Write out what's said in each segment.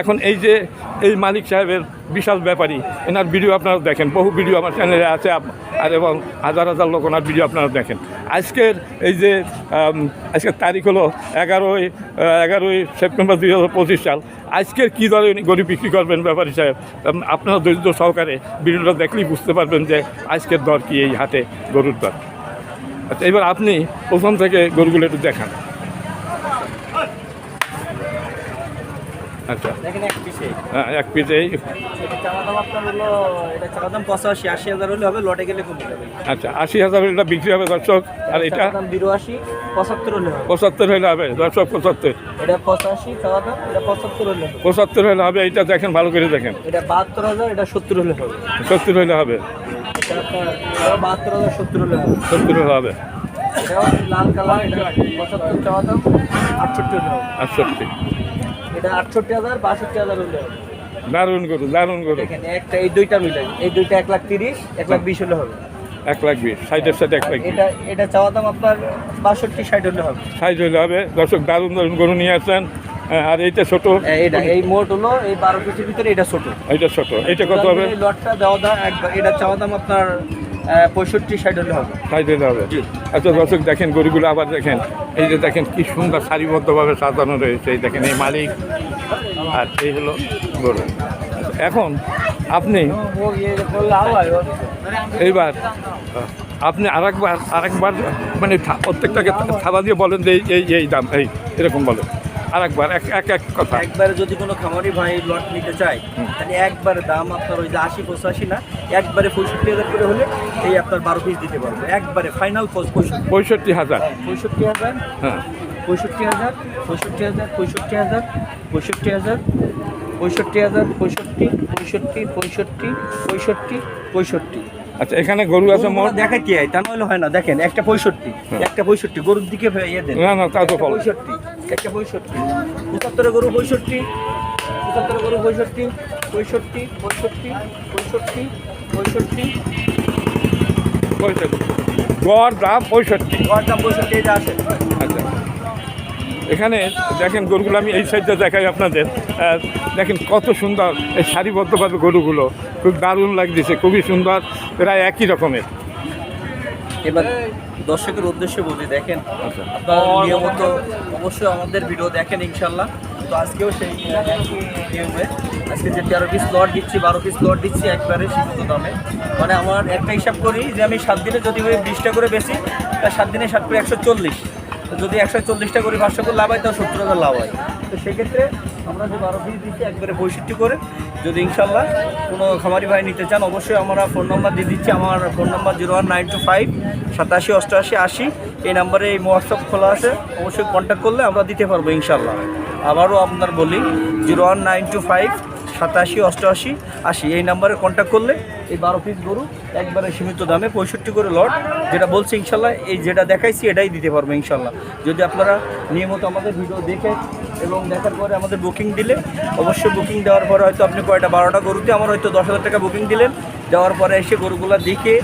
এখন এই যে এই মালিক সাহেবের বিশাল ব্যাপারী, এনার ভিডিও আপনারা দেখেন। বহু ভিডিও আমার চ্যানেলে আছে আর এবং হাজার হাজার লোক ওনার ভিডিও আপনারা দেখেন। আজকের এই যে আজকের তারিখ হলো এগারোই এগারোই সেপ্টেম্বর দুই হাজার পঁচিশ সাল। আজকের কী দরে উনি গরু বিক্রি করবেন ব্যাপারী সাহেব? আপনারা দরিদ্র সহকারে ভিডিওটা দেখলেই বুঝতে পারবেন যে আজকের দর কি এই হাটে গরুর দর। আচ্ছা এবার আপনি প্রথম থেকে গরুগুলো একটু দেখান। আচ্ছা। দেখেন এক পিসে হ্যাঁ, এক পিসেই এটা চাওয়া দাম আপনার হলো এটা চাওয়া দাম পঁচাশি আশি হাজার হলে হবে লটে গেলে কমে যাবে আচ্ছা আশি হাজার এটা বিক্রি হবে দর্শক আর এটা? দাম বিরাশি পঁচাত্তর হলে হবে। পঁচাত্তর হলে হবে দর্শক পঁচাত্তর। এটা পঁচাশি চাওয়া দাম এটা পঁচাত্তর হলে হবে। পঁচাত্তর হলে হবে এটা দেখেন ভালো করে দেখেন। এটা বাহাত্তর হাজার এটা সত্তর হলে হবে। সত্তর হলে হবে। এটা বাহাত্তর হাজার সত্তর হলে হবে। সত্তর হলে হবে। লাল কালার এটা পঁচাত্তর চাওয়া দাম আটষট্টি হলে হবে। আটষট্টি। এটা আটষট্টি হাজার বাষট্টি হাজার হলে দারুণ গরু দারুণ গরু। দেখেন একটা এই দুইটা মিলে এই দুইটা এক লাখ তিরিশ এক লাখ বিশ হলে হবে। এক লাখ বিশ ষাটের সাথে এক লাখ এটা এটা চাওয়া দাম আপনার বাষট্টি ষাট হলে হবে। সাইজ হলে হবে। দর্শক দারুণ দারুণ গরু নিয়ে আসছেন। হ্যাঁ, আর এইটা ছোট। এ- এটা এই মোট হলো এই বারো পিসের ভিতরে এটা ছোট। এইটা ছোট। এইটা কত হবে? এই লটটা দেওয়া দাম এটা চাওয়া দাম আপনার পঁয়ষট্টি ষাট হলে হবে। সাইজ হলে হবে? আচ্ছা দর্শক দেখেন গরুগুলো আবার দেখেন এই যে দেখেন কি সুন্দর সারিবদ্ধভাবে সাজানো রয়েছে এই দেখেন এই মালিক আর এই হলো গরু। এখন আপনি এইবার আপনি আরেকবার আরেকবার মানে প্রত্যেকটাকে থাবা দিয়ে বলেন যে এই- এই এই দাম এই এরকম বলেন। আরেকবার এক এক এক কথা। একবারে যদি কোনো খামারি ভাই লট নিতে চায় তাহলে একবারে দাম আপনার ওই যে আশি পঁচাশি না একবারে পঁয়ষট্টি হাজার করে হলে এই আপনার বারো পিস দিতে পারব। একবারে ফাইনাল পঁয়ষট্টি। পঁয়ষট্টি হাজার। পঁয়ষট্টি হাজার হ্যাঁ। পঁয়ষট্টি হাজার পঁয়ষট্টি হাজার পঁয়ষট্টি হাজার পঁয়ষট্টি হাজার পঁয়ষট্টি হাজার পঁয়ষট্টি পঁয়ষট্টি পঁয়ষট্টি পঁয়ষট্টি পঁয়ষট্টি। আচ্ছা এখানে গরু আছে মোট দেখা কি হয় তা নইলে হয় না। দেখেন একটা পঁয়ষট্টি। একটা পঁয়ষট্টি। গরুর দিকে ইয়ে দেন। না না তা তো পঁয়ষট্টি। একটা পঁয়ষট্টি। পঁচাত্তরে গরু পঁয়ষট্টি। পঁচাত্তরে গরু পঁয়ষট্টি। পঁয়ষট্টি পঁয়ষট্টি পঁয়ষট্টি পঁয়ষট্টি। পঁয়ষট্টি। গড় দাম পঁয়ষট্টি। গড় দাম পঁয়ষট্টি এটা আচ্ছা এখানে দেখেন গরুগুলো আমি এই সাইডটা দেখাই আপনাদের। দেখেন কত সুন্দর এই সারিবদ্ধভাবে গরুগুলো খুব দারুণ লাগতেছে খুবই সুন্দর প্রায় একই রকমের। এবার দর্শকের উদ্দেশ্যে বলি দেখেন আচ্ছা। আপনারা নিয়মিত অবশ্যই আমাদের ভিডিও দেখেন ইনশাল্লাহ। তো আজকেও সেই নিয়মে আজকে যে তেরো পিস লট দিচ্ছি বারো পিস লট দিচ্ছি একবারে সীমিত দামে। মানে আমার একটা হিসাব করি যে আমি সাত দিনে যদি ওই বিশটা করে বেশি তা সাত দিনে সাত করে একশো চল্লিশ। যদি একশো চল্লিশটা করে পাঁচশো করে লাভ হয়, তাও সত্তর হাজার লাভ হয়। তো সেক্ষেত্রে আমরা যে বারো পিস দিচ্ছি, একবারে পঁয়ষট্টি করে। যদি ইনশাল্লাহ কোনো খামারি ভাই নিতে চান, অবশ্যই আমরা ফোন নাম্বার দিয়ে দিচ্ছি। আমার phone number zero one nine two five সাতাশি অষ্টআশি আশি। এই নাম্বারে এই হোয়াটসঅ্যাপ খোলা আছে। অবশ্যই কন্ট্যাক্ট করলে আমরা দিতে পারব ইনশাল্লাহ। আবারও আপনার বলি zero one nine two five সাতাশি, অষ্টআশি, আশি। এই নাম্বারে কন্ট্যাক্ট করলে এই বারো পিস গরু একবারে সীমিত দামে পঁয়ষট্টি করে লট যেটা বলছে ইনশাল্লাহ, এই যেটা দেখাইছি, এটাই দিতে পারব ইনশাল্লাহ। যদি আপনারা নিয়মিত আমাদের ভিডিও দেখে এবং দেখার পরে আমাদের বুকিং দিলে, অবশ্যই বুকিং দেওয়ার পরে হয়তো আপনি কয়টা? বারোটা গরুতে আমার হয়তো দশ হাজার টাকা বুকিং দিলেন। দেওয়ার পরে এসে গরুগুলো দেখে,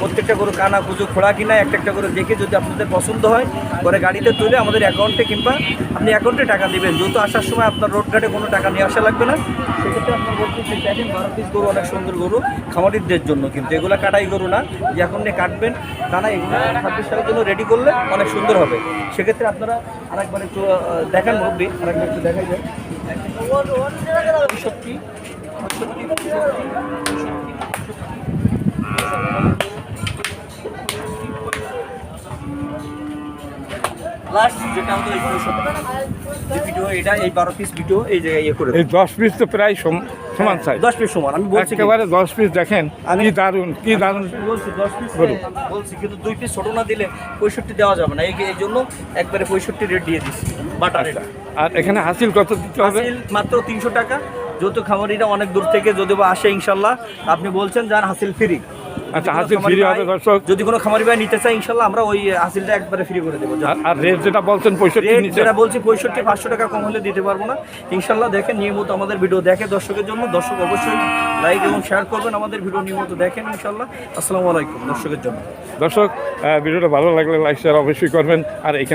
প্রত্যেকটা গরু কানা কুজো খোড়া কিনা, একটা একটা করে দেখে যদি আপনাদের পছন্দ হয়, পরে গাড়িতে তুলে আমাদের অ্যাকাউন্টে কিংবা আপনি অ্যাকাউন্টে টাকা দিবেন। যেহেতু আসার সময় আপনার রোড ঘাটে কোনো টাকা নিয়ে আসা লাগবে না, সেক্ষেত্রে আপনার বলতেছি, দেখেন, বারো পিস গরু অনেক সুন্দর গরু, খামারিদের জন্য কিন্তু। এগুলো কাটাই গরু না, যে এখন নিয়ে কাটবেন তা না এগুলো ছাব্বিশ সালের জন্য রেডি করলে অনেক সুন্দর হবে। সেক্ষেত্রে আপনারা আরেকবার একটু দেখান মুরব্বী আরেকবার একটু দেখাই যায় পঁয়ষট্টি লাস্ট যেটা আমাদের এই যে ভিডিও এটা এই বারো পিস ভিডিও এই জায়গায় ইয়ে করে এই দশ পিস তো প্রায় সম- সমান সাইজ দশ পিস সমান আমি বলছি একেবারে দশ পিস দেখেন কি কি বলছি দশ পিস বলুন। বলছি কিন্তু দুই পিস ছোটো না দিলে পঁয়ষট্টি দেওয়া যাবে না। এই জন্য একবারে পঁয়ষট্টি রেট দিয়ে দিচ্ছি বাটার এটা আর এখানে হাসিল কত দিতে হবে? মাত্র তিনশো টাকা। যেহেতু খামারিরা অনেক দূর থেকে যদি বা আসে ইনশাল্লাহ। আপনি বলছেন যার হাসিল ফ্রি আচ্ছা হাসিল ফ্রি হবে দর্শক। যদি কোনো খামারি ভাই নিতে ইনশাল্লাহ আমরা ওই হাসিলটা একবারে ফ্রি করে দেবো। আর- রেট যেটা বলছেন পঁয়ষট্টি যেটা বলছি পঁয়ষট্টি পাঁচশো টাকা কম হলে দিতে পারব না। ইনশাল্লাহ দেখেন নিয়মিত আমাদের ভিডিও দেখে দর্শকের জন্য। দর্শক অবশ্যই লাইক এবং শেয়ার করবেন আমাদের ভিডিও নিয়মিত দেখেন ইনশাল্লাহ। আসসালামু আলাইকুম দর্শকের জন্য। দর্শক ভিডিওটা ভালো লাগলে লাইক শেয়ার অবশ্যই করবেন। আর এখানে